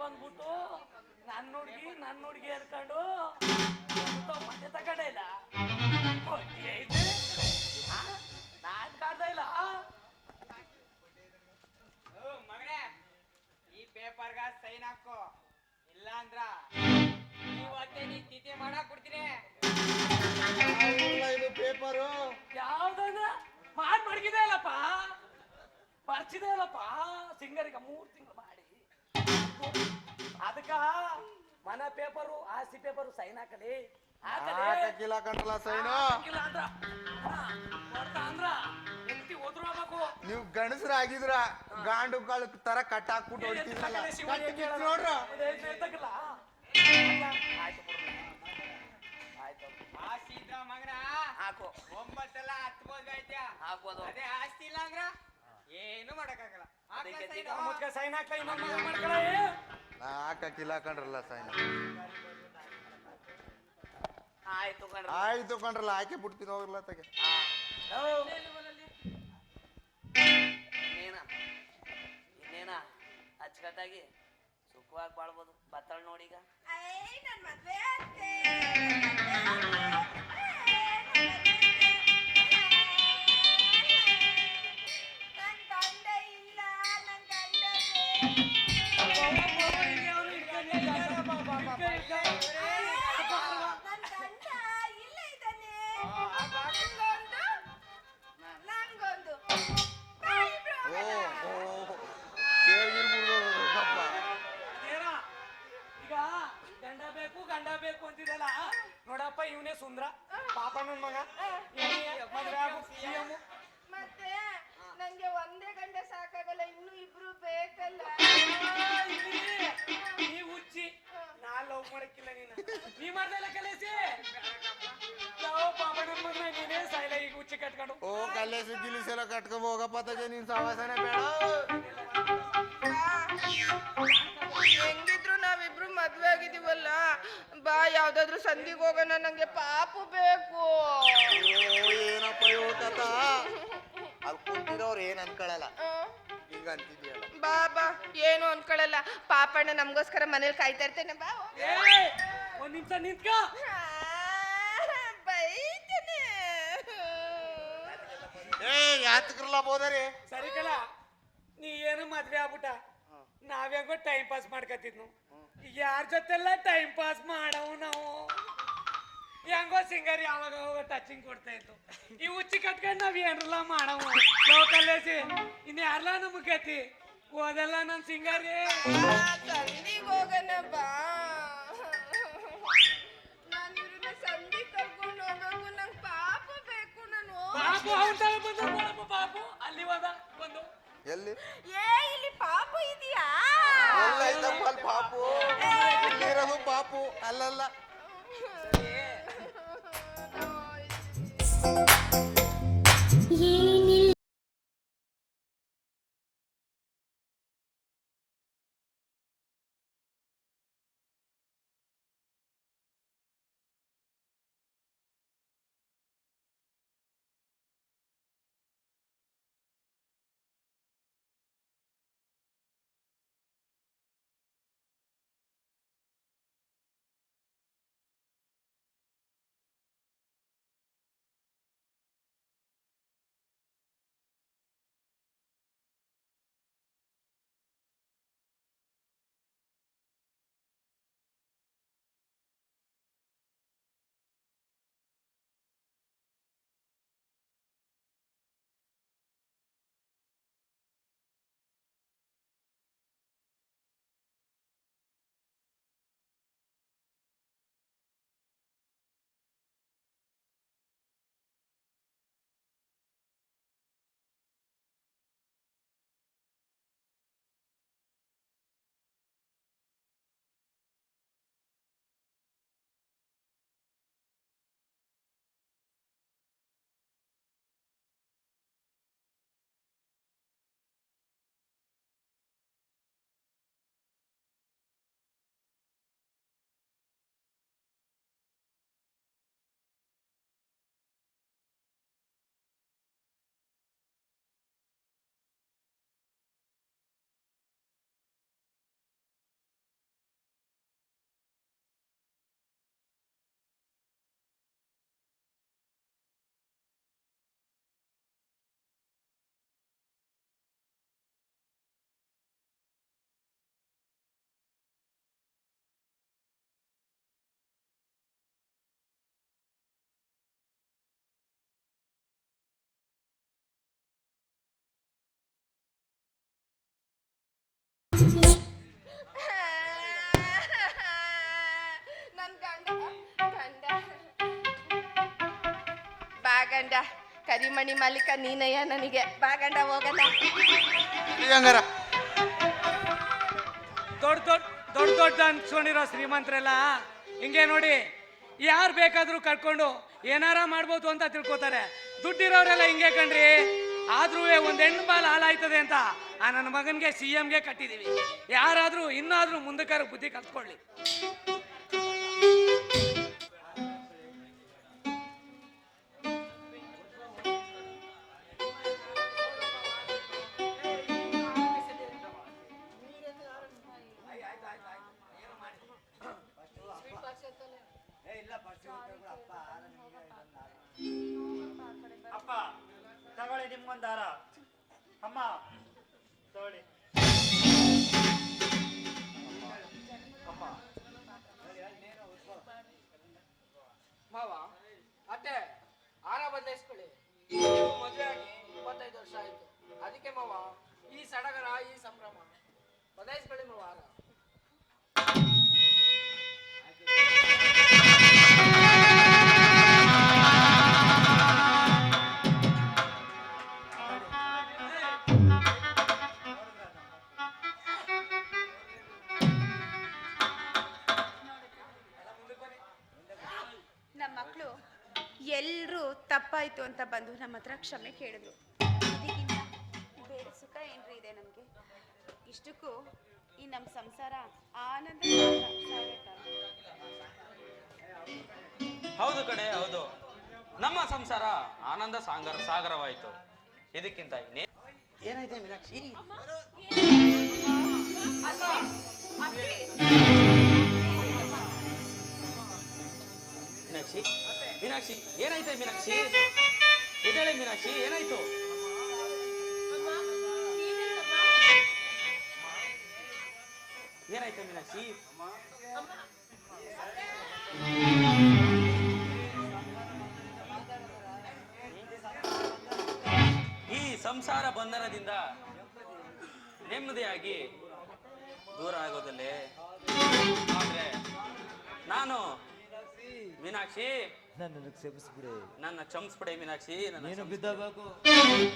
ಬಂದ್ಬಿಟ್ಟು ನನ್ನ ಹುಡ್ಗಿ ನನ್ನ ಹುಡ್ಗಿ ಅನ್ಕೊಂಡು ಮತ್ತೆ ತಗೊಂಡೇ ಇಲ್ಲ? ನಾನ್ ಕಾಡ್ತಾ ಇಲ್ಲ. ಓ, ಮಗನೇ ಈ ಪೇಪರ್ಗ ಸೈನ್ ಹಾಕೋ. ಇಲ್ಲ ಅಂದ್ರ ಇವತ್ತೇ ನೀ ತಿಥಿ ಮಾಡಕ್ ಕೊಡ್ತೀನಿ ಇದು ಪೇಪರು ಯಾವ್ದಂದ್ರ ಮಾಡ್ ಮಡಗಿದೆ ಅಲ್ಲಪ್ಪ ಬರ್ಚಿದೆ ಅಲ್ಲಪ್ಪ ಸಿಂಗರಿಗೆ ಮೂರ್ ತಿಂಗಳು ಅದಕ್ಕ ಮನ ಪೇಪರು ಆಸ್ತಿ ಪೇಪರು ಸೈನ್ ಹಾಕಲಿ. ಹಾಕಲಿ. ಹಾಕಿಲ್ಲ ಕಣ್ಣಲ್ಲ ಸೈನು ಹಾಕಿಲ್ಲ ಅಂದ್ರ? ನೀವ್ ಅಂದ್ರ ಗಂಡಸ್ರಾಗಿದ್ರ ಗಾಂಡು ಕಾಳು ತರ ಕಟ್ ಹಾಕ್ಬಿಟ್ಟು ಹೊಡ್ತಿದ್ರಲ್ಲ ಕಟ್ ನೋಡ್ರ. ಆಸ್ತಿ ಇದ್ರ ಮಗನ ಹಾಕು. ಒಂಬತ್ತೆಲ್ಲ ಹತ್ಬೋದು ಐತೆ. ಹಾಕ್ಬೋದು ಅದೇ ಆಸ್ತಿ ಇಲ್ಲ ಅಂದ್ರ ಏನು ಮಾಡಕ್ಕಾಗಲ್ಲ. ಮುಚ್ಕ ಸೈನ್ ಹಾಕ್ಲ ಇನ್ನೊಂದು ಮಗ ಮಾಡ್ಕೊಳ? ನಾ ಹಾಕಿಲ್ಲ ಕಂಡ್ರಲ್ಲ ಸೈನ್ ಆಯ್ತು ಕಣ್ರ ಆಯ್ತು ಕಂಡ್ರಲ್ಲ ಹಾಕಿ ಬಿಡ್ತೀನಿ ಹೋಗ್ರಲ್ಲ ತಗೆ ಇನ್ನೇನ? ಇನ್ನೇನ? ಅಚ್ಚುಕಟ್ಟಾಗಿ ಸುಖವಾಗಿ ಬಾಳ್ಬೋದು. ಬತ್ತಳ ನೋಡೀಗ ಏ ನನ್ ಮದ್ವೆ. ನೋಡಪ್ಪ ಇವನೇ ಸುಂದ್ರ ಪಾಪ ನನ್ ಮಗ ಮದ್ವೆ ಆಗು CM. ನನ್ ಈಗ ಹುಚ್ಚಿ ಕಟ್ಕೊಂಡು. ಓ ಕಲ್ಲೇಸಿ ಗಿಲಿಸಿ ಎಲ್ಲ ಕಟ್ಕೊಂಡ್ ಹೋಗಪ್ಪ ತಗೆ ನಿನ್ ಸವಾಸನೆ ಬೇಡ. ಹೆಂಗಿದ್ರು ನಾವಿಬ್ರು ಮದ್ವೆ ಆಗಿದೀವಲ್ಲ ಬಾ ಯಾವ್ದಾದ್ರು ಸಂಧಿಗೆ ಹೋಗೋಣ ನಂಗೆ ಪಾಪು ಬೇಕು. ಓ ಏನಪ್ಪ ಹೇಳ್ಕತ್ತ ಅಲ್ಲಿ ಕುಂತಿರೋರು ಏನ್ ಅನ್ಕೊಳಲ್ಲ. ಈಗ ಅಂತಿದ್ಯಲ್ಲ. ಬಾ ಬಾ ಏನು ಅನ್ಕೊಳಲ್ಲ. ಪಾಪಣ್ಣ ನಮಗೋಸ್ಕರ ಮನೇಲಿ ಕಾಯ್ತಾ ಇರ್ತೇನೆ ಬಾ ಏ ಒಂದ್ ನಿಮಿಷ ನಿಂತ್ಕ ಆ, ಬೈತಾನೆ ಏ ಯಾತಕ್ರಲ್ಲ ಬೋದರಿ? ಸರಿ ನೀ ಏನು ಮದ್ವೆ ಆಗ್ಬಿಟ್ಟ? ನಾವ್ಯಾಂಗೋ ಟೈಮ್ ಪಾಸ್ ಮಾಡ್ಕತ್ತಿದ್ನು. ಯಾರ ಜೊತೆಲ್ಲ ಟೈಮ್ ಪಾಸ್ ಮಾಡವು ನಾವು? ಹೆಂಗೋ ಸಿಂಗರ್ ಯಾವಾಗ ಹೋಗೋ ಟಚಿಂಗ್ ಕೊಡ್ತಾ ಇತ್ತು ಈ ಹುಚ್ಚಿ ಕಟ್ಕೊಂಡು ನಾವ್ ಏನ್ರಲ್ಲ ಮಾಡವು? ಲೋಕಲ್ಲೇಸಿ ಇನ್ ಯಾರಲ್ಲ ನಮಗ್ ಗತಿ? ಓದಲ್ಲ ನನ್ ಸಿಂಗರ್ ಸಂಧಿಗೆ ಹೋಗೋಣ ಬಾ. ನಾನು ಇವ್ರನ್ನ ಸಂಧಿಗೆ ಕರ್ಕೊಂಡು ಹೋಗಂಗು ನಂಗೆ ಪಾಪ ಬೇಕು ನಾನು. ಪಾಪು ನೋಡಪ್ಪ ಅಲ್ಲಿ ಎಲ್ಲಿ? ಏ ಇಲ್ಲಿ ಪಾಪು ಇದೆಯಾ? ಎಲ್ಲ ಐತಪ್ಪ ಅಲ್ಲಿ ಪಾಪು. ಇಲ್ಲಿರೋದು ಪಾಪು ಅಲ್ಲಲ್ಲ. ನನ್ ಗಂಡ ಗಂಡ. ಬಾ ಗಂಡ ಕರಿಮಣಿ ಮಾಲೀಕ ನೀನಯ್ಯ ನನಗೆ. ಬಾಗಂಡ ಹೋಗಲ್ಲ. ಹಂಗಾರ ದೊಡ್ಡ ದೊಡ್ಡ ದೊಡ್ಡ ದೊಡ್ಡ ಅನ್ಸ್ಕೊಂಡಿರೋ ಶ್ರೀಮಂತರೆಲ್ಲ ಹಿಂಗೆ ನೋಡಿ ಯಾರು ಬೇಕಾದ್ರೂ ಕರ್ಕೊಂಡು ಏನಾರ ಮಾಡ್ಬೋದು ಅಂತ ತಿಳ್ಕೊತಾರೆ. ದುಡ್ಡಿರೋರೆಲ್ಲ ಹಿಂಗೆ ಕಣ್ರಿ. ಆದ್ರೂ ಒಂದ್ ಹೆಣ್ಣು ಬಾಲ್ ಹಾಳಾಯ್ತದೆ ಅಂತ ಆ ನನ್ನ ಮಗನ್ಗೆ ಸಿ ಎಂಗೆ ಕಟ್ಟಿದೀವಿ. ಯಾರಾದ್ರೂ ಇನ್ನಾದ್ರೂ ಮುಂದಕ್ಕಾರ ಬುದ್ಧಿ ಕಲ್ತ್ಕೊಳ್ಳಿ. ತಗೊಳ್ಳಿ ಅಮ್ಮ ನೋಡಿ ಅಮ್ಮ. ಮಾವ, ಅತ್ತೆ, ಆರ ಬದಲಾಯಿಸ್ಕೊಳ್ಳಿ ಮದುವೆ ಆಗಿ ಇಪ್ಪತ್ತೈದು ವರ್ಷ ಆಯ್ತು. ಅದಕ್ಕೆ ಮಾವ, ಈ ಸಡಗರ, ಈ ಸಂಭ್ರಮ. ಬದಲಾಯಿಸ್ಕೊಳ್ಳಿ ಮಾವ ಆರ. ತಪ್ಪಾಯ್ತು ಅಂತ ಬಂದು ನಮ್ಮ ಹತ್ರ ಕ್ಷಮೆ ಕೇಳಿದ್ರು. ಇದಕ್ಕಿಂತ ಬೇರೆ ಸುಖ ಏನ್ರಿ ಇದೆ ನಮಗೆ? ಇಷ್ಟಕ್ಕೂ ಈ ನಮ್ಮ ಸಂಸಾರ ಆನಂದ ಹೌದು ಕಣೆ ಹೌದು. ನಮ್ಮ ಸಂಸಾರ ಆನಂದ ಸಾಗರ ಸಾಗರವಾಯಿತು. ಇದಕ್ಕಿಂತ ಇನ್ನೇ ಏನಾಯ್ತು ಮೀನಾಕ್ಷಿ? ಮೀನಾಕ್ಷಿ? ಮೀನಾಕ್ಷಿ, ಏನಾಯ್ತು ಮೀನಾಕ್ಷಿ? ಎದ್ದೇಳೆ ಮೀನಾಕ್ಷಿ, ಏನಾಯ್ತು? ಏನಾಯ್ತು ಮೀನಾಕ್ಷಿ? ಈ ಸಂಸಾರ ಬಂಧನದಿಂದ ನೆಮ್ಮದಿಯಾಗಿ ದೂರ ಆಗೋದಲ್ಲೇ? ಆದ್ರೆ ನಾನು ಮೀನಾಕ್ಷಿ ನನ್ನನ್ನು ಕ್ಷಮಿಸ್ಬಿಡಿ. ನನ್ನ ಕ್ಷಮಿಸ್ಬಿಡಿ ಮೀನಾಕ್ಷಿ ನನ್ನ ನೀನು. ಬಿದ್ದಬೇಕು ಮಠದಲ್ಲಿ